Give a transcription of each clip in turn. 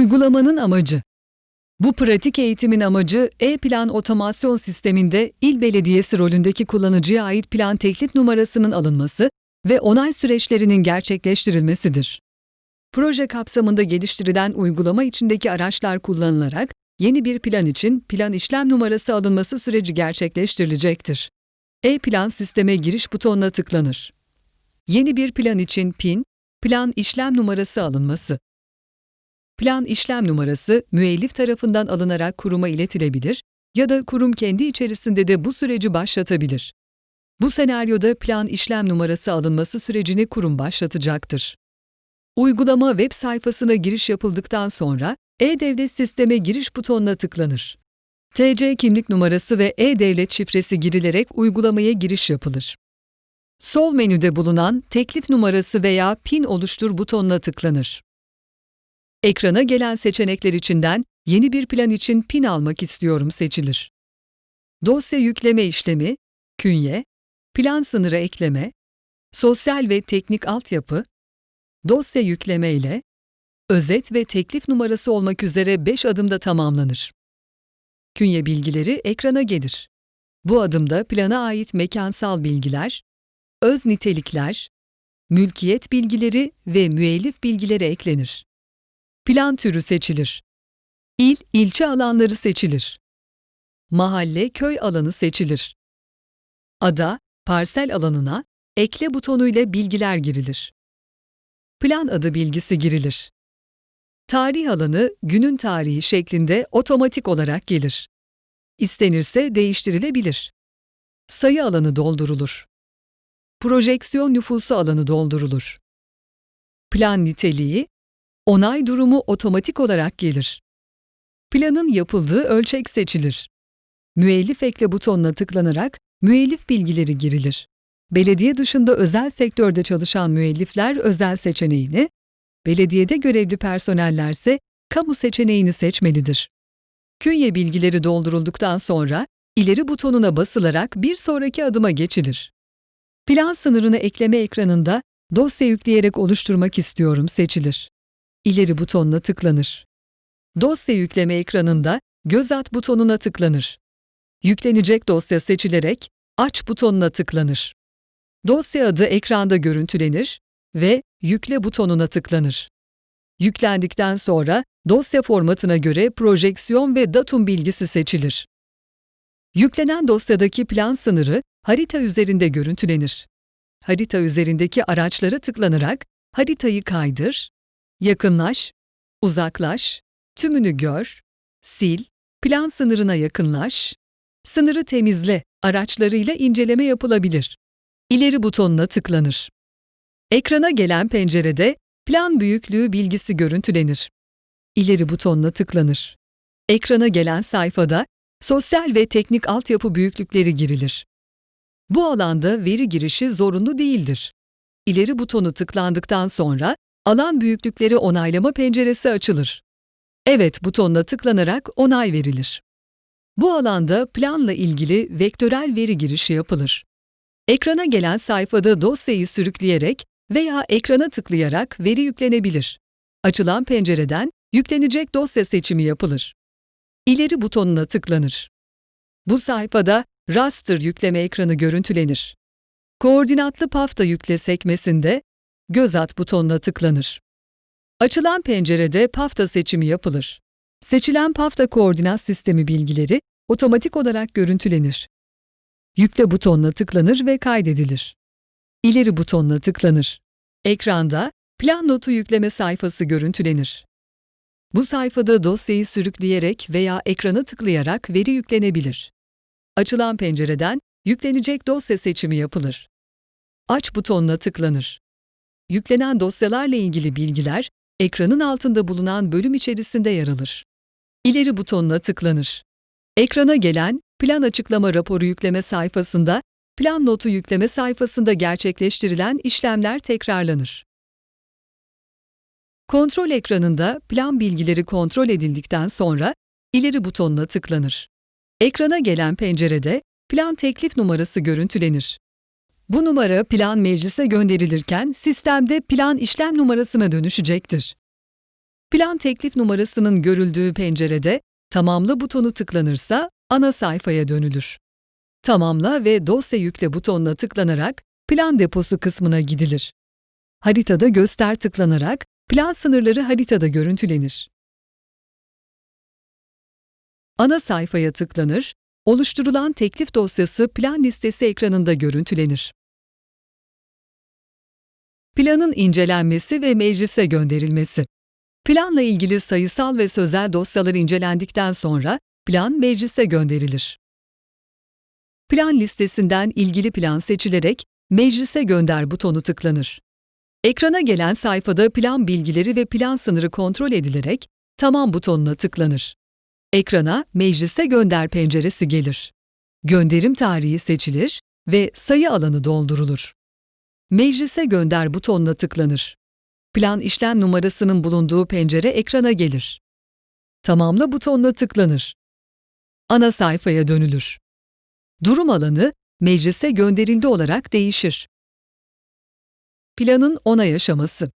Uygulamanın amacı Bu pratik eğitimin amacı e-plan otomasyon sisteminde il belediyesi rolündeki kullanıcıya ait plan teklif numarasının alınması ve onay süreçlerinin gerçekleştirilmesidir. Proje kapsamında geliştirilen uygulama içindeki araçlar kullanılarak yeni bir plan için plan işlem numarası alınması süreci gerçekleştirilecektir. E-plan sisteme giriş butonuna tıklanır. Yeni bir plan için PIN, plan işlem numarası alınması. Plan işlem numarası müellif tarafından alınarak kuruma iletilebilir ya da kurum kendi içerisinde de bu süreci başlatabilir. Bu senaryoda plan işlem numarası alınması sürecini kurum başlatacaktır. Uygulama web sayfasına giriş yapıldıktan sonra e-Devlet sisteme giriş butonuna tıklanır. TC kimlik numarası ve e-Devlet şifresi girilerek uygulamaya giriş yapılır. Sol menüde bulunan teklif numarası veya PIN oluştur butonuna tıklanır. Ekrana gelen seçenekler içinden yeni bir plan için PIN almak istiyorum seçilir. Dosya yükleme işlemi, künye, plan sınırı ekleme, sosyal ve teknik altyapı, dosya yükleme ile özet ve teklif numarası olmak üzere 5 adımda tamamlanır. Künye bilgileri ekrana gelir. Bu adımda plana ait mekansal bilgiler, öz nitelikler, mülkiyet bilgileri ve müellif bilgileri eklenir. Plan türü seçilir. İl, ilçe alanları seçilir. Mahalle, köy alanı seçilir. Ada, parsel alanına ekle butonuyla bilgiler girilir. Plan adı bilgisi girilir. Tarih alanı günün tarihi şeklinde otomatik olarak gelir. İstenirse değiştirilebilir. Sayı alanı doldurulur. Projeksiyon nüfusu alanı doldurulur. Plan niteliği, onay durumu otomatik olarak gelir. Planın yapıldığı ölçek seçilir. Müellif ekle butonuna tıklanarak müellif bilgileri girilir. Belediye dışında özel sektörde çalışan müellifler özel seçeneğini, belediyede görevli personellerse kamu seçeneğini seçmelidir. Künye bilgileri doldurulduktan sonra ileri butonuna basılarak bir sonraki adıma geçilir. Plan sınırını ekleme ekranında dosya yükleyerek oluşturmak istiyorum seçilir. İleri butonuna tıklanır. Dosya yükleme ekranında göz at butonuna tıklanır. Yüklenecek dosya seçilerek aç butonuna tıklanır. Dosya adı ekranda görüntülenir ve Yükle butonuna tıklanır. Yüklendikten sonra dosya formatına göre projeksiyon ve datum bilgisi seçilir. Yüklenen dosyadaki plan sınırı harita üzerinde görüntülenir. Harita üzerindeki araçlara tıklanarak haritayı kaydır, yakınlaş, uzaklaş, tümünü gör, sil, plan sınırına yakınlaş, sınırı temizle araçlarıyla inceleme yapılabilir. İleri butonuna tıklanır. Ekrana gelen pencerede plan büyüklüğü bilgisi görüntülenir. İleri butonuna tıklanır. Ekrana gelen sayfada sosyal ve teknik altyapı büyüklükleri girilir. Bu alanda veri girişi zorunlu değildir. İleri butonu tıklandıktan sonra alan büyüklükleri onaylama penceresi açılır. Evet butonuna tıklanarak onay verilir. Bu alanda planla ilgili vektörel veri girişi yapılır. Ekrana gelen sayfada dosyayı sürükleyerek veya ekrana tıklayarak veri yüklenebilir. Açılan pencereden yüklenecek dosya seçimi yapılır. İleri butonuna tıklanır. Bu sayfada raster yükleme ekranı görüntülenir. Koordinatlı pafta yükle sekmesinde göz at butonuna tıklanır. Açılan pencerede pafta seçimi yapılır. Seçilen pafta koordinat sistemi bilgileri otomatik olarak görüntülenir. Yükle butonuna tıklanır ve kaydedilir. İleri butonuna tıklanır. Ekranda plan notu yükleme sayfası görüntülenir. Bu sayfada dosyayı sürükleyerek veya ekrana tıklayarak veri yüklenebilir. Açılan pencereden yüklenecek dosya seçimi yapılır. Aç butonuna tıklanır. Yüklenen dosyalarla ilgili bilgiler ekranın altında bulunan bölüm içerisinde yer alır. İleri butonuna tıklanır. Ekrana gelen plan açıklama raporu yükleme sayfasında plan notu yükleme sayfasında gerçekleştirilen işlemler tekrarlanır. Kontrol ekranında plan bilgileri kontrol edildikten sonra ileri butonuna tıklanır. Ekrana gelen pencerede plan teklif numarası görüntülenir. Bu numara plan meclise gönderilirken sistemde plan işlem numarasına dönüşecektir. Plan teklif numarasının görüldüğü pencerede Tamamla butonu tıklanırsa ana sayfaya dönülür. Tamamla ve dosya yükle butonuna tıklanarak plan deposu kısmına gidilir. Haritada göster tıklanarak plan sınırları haritada görüntülenir. Ana sayfaya tıklanır, oluşturulan teklif dosyası plan listesi ekranında görüntülenir. Planın incelenmesi ve meclise gönderilmesi. Planla ilgili sayısal ve sözel dosyalar incelendikten sonra plan meclise gönderilir. Plan listesinden ilgili plan seçilerek Meclise gönder butonu tıklanır. Ekrana gelen sayfada plan bilgileri ve plan sınırı kontrol edilerek Tamam butonuna tıklanır. Ekrana Meclise gönder penceresi gelir. Gönderim tarihi seçilir ve sayı alanı doldurulur. Meclise gönder butonuna tıklanır. Plan işlem numarasının bulunduğu pencere ekrana gelir. Tamamla butonuna tıklanır. Ana sayfaya dönülür. Durum alanı meclise gönderildi olarak değişir. Planın onay aşaması.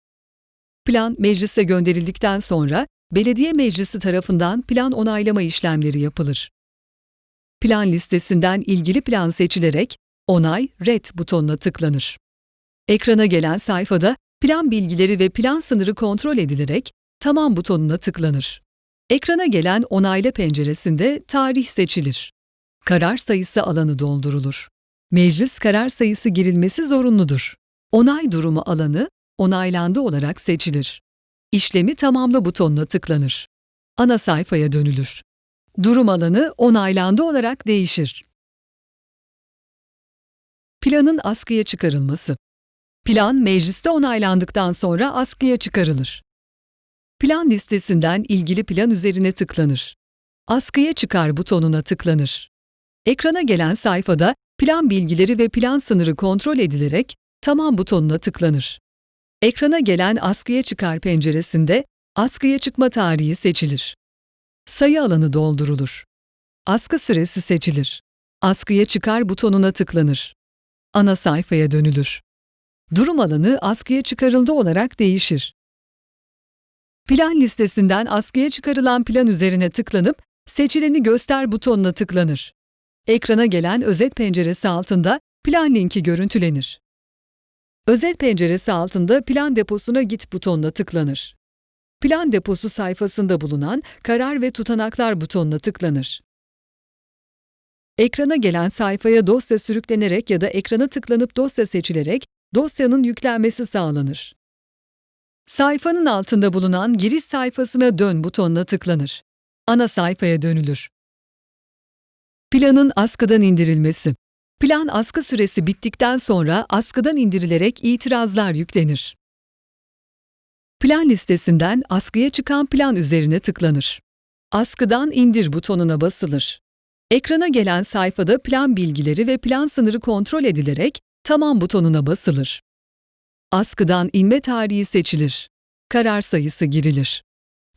Plan meclise gönderildikten sonra belediye meclisi tarafından plan onaylama işlemleri yapılır. Plan listesinden ilgili plan seçilerek onay, red butonuna tıklanır. Ekrana gelen sayfada plan bilgileri ve plan sınırı kontrol edilerek Tamam butonuna tıklanır. Ekrana gelen onayla penceresinde tarih seçilir. Karar sayısı alanı doldurulur. Meclis karar sayısı girilmesi zorunludur. Onay durumu alanı onaylandı olarak seçilir. İşlemi tamamla butonuna tıklanır. Ana sayfaya dönülür. Durum alanı onaylandı olarak değişir. Planın askıya çıkarılması Plan mecliste onaylandıktan sonra askıya çıkarılır. Plan listesinden ilgili plan üzerine tıklanır. Askıya çıkar butonuna tıklanır. Ekrana gelen sayfada plan bilgileri ve plan sınırı kontrol edilerek Tamam butonuna tıklanır. Ekrana gelen askıya çıkar penceresinde askıya çıkma tarihi seçilir. Sayı alanı doldurulur. Askı süresi seçilir. Askıya çıkar butonuna tıklanır. Ana sayfaya dönülür. Durum alanı askıya çıkarıldı olarak değişir. Plan listesinden askıya çıkarılan plan üzerine tıklanıp seçileni göster butonuna tıklanır. Ekrana gelen özet penceresi altında plan linki görüntülenir. Özet penceresi altında plan deposuna git butonuna tıklanır. Plan deposu sayfasında bulunan karar ve tutanaklar butonuna tıklanır. Ekrana gelen sayfaya dosya sürüklenerek ya da ekrana tıklanıp dosya seçilerek dosyanın yüklenmesi sağlanır. Sayfanın altında bulunan giriş sayfasına dön butonuna tıklanır. Ana sayfaya dönülür. Planın askıdan indirilmesi. Plan askı süresi bittikten sonra askıdan indirilerek itirazlar yüklenir. Plan listesinden askıya çıkan plan üzerine tıklanır. Askıdan indir butonuna basılır. Ekrana gelen sayfada plan bilgileri ve plan sınırı kontrol edilerek Tamam butonuna basılır. Askıdan inme tarihi seçilir. Karar sayısı girilir.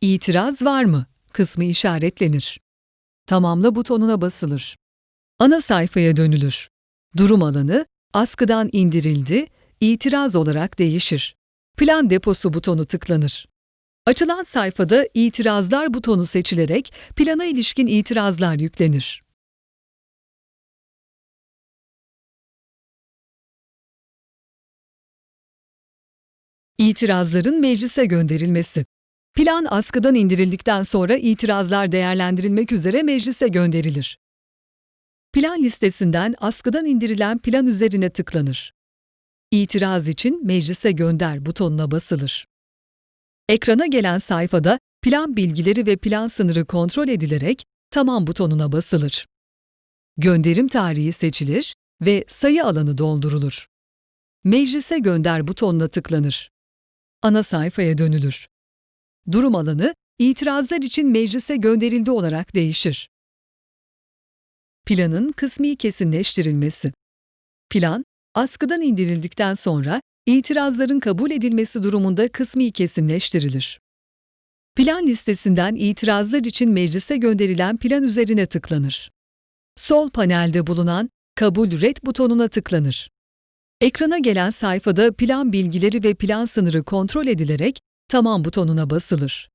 İtiraz var mı? kısmı işaretlenir. Tamamla butonuna basılır. Ana sayfaya dönülür. Durum alanı askıdan indirildi, itiraz olarak değişir. Plan deposu butonu tıklanır. Açılan sayfada itirazlar butonu seçilerek plana ilişkin itirazlar yüklenir. İtirazların meclise gönderilmesi. Plan askıdan indirildikten sonra itirazlar değerlendirilmek üzere meclise gönderilir. Plan listesinden askıdan indirilen plan üzerine tıklanır. İtiraz için meclise gönder butonuna basılır. Ekrana gelen sayfada plan bilgileri ve plan sınırı kontrol edilerek tamam butonuna basılır. Gönderim tarihi seçilir ve sayı alanı doldurulur. Meclise gönder butonuna tıklanır ana sayfaya dönülür. Durum alanı, itirazlar için meclise gönderildi olarak değişir. Planın kısmi kesinleştirilmesi. Plan, askıdan indirildikten sonra itirazların kabul edilmesi durumunda kısmi kesinleştirilir. Plan listesinden itirazlar için meclise gönderilen plan üzerine tıklanır. Sol panelde bulunan Kabul Red butonuna tıklanır. Ekrana gelen sayfada plan bilgileri ve plan sınırı kontrol edilerek Tamam butonuna basılır.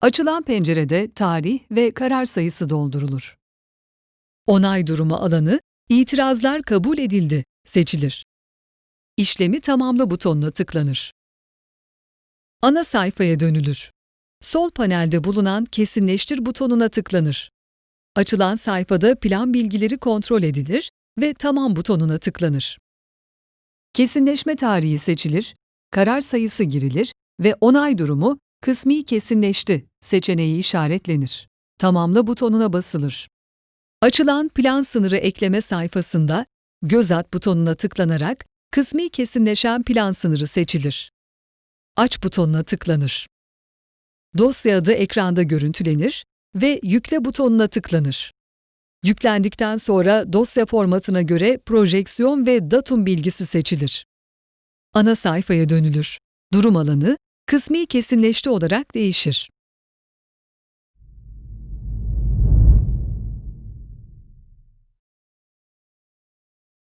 Açılan pencerede tarih ve karar sayısı doldurulur. Onay durumu alanı İtirazlar kabul edildi seçilir. İşlemi tamamla butonuna tıklanır. Ana sayfaya dönülür. Sol panelde bulunan Kesinleştir butonuna tıklanır. Açılan sayfada plan bilgileri kontrol edilir ve Tamam butonuna tıklanır. Kesinleşme tarihi seçilir, karar sayısı girilir ve onay durumu kısmi kesinleşti seçeneği işaretlenir. Tamamla butonuna basılır. Açılan plan sınırı ekleme sayfasında göz at butonuna tıklanarak kısmi kesinleşen plan sınırı seçilir. Aç butonuna tıklanır. Dosya adı ekranda görüntülenir ve yükle butonuna tıklanır. Yüklendikten sonra dosya formatına göre projeksiyon ve datum bilgisi seçilir. Ana sayfaya dönülür. Durum alanı kısmi kesinleşti olarak değişir.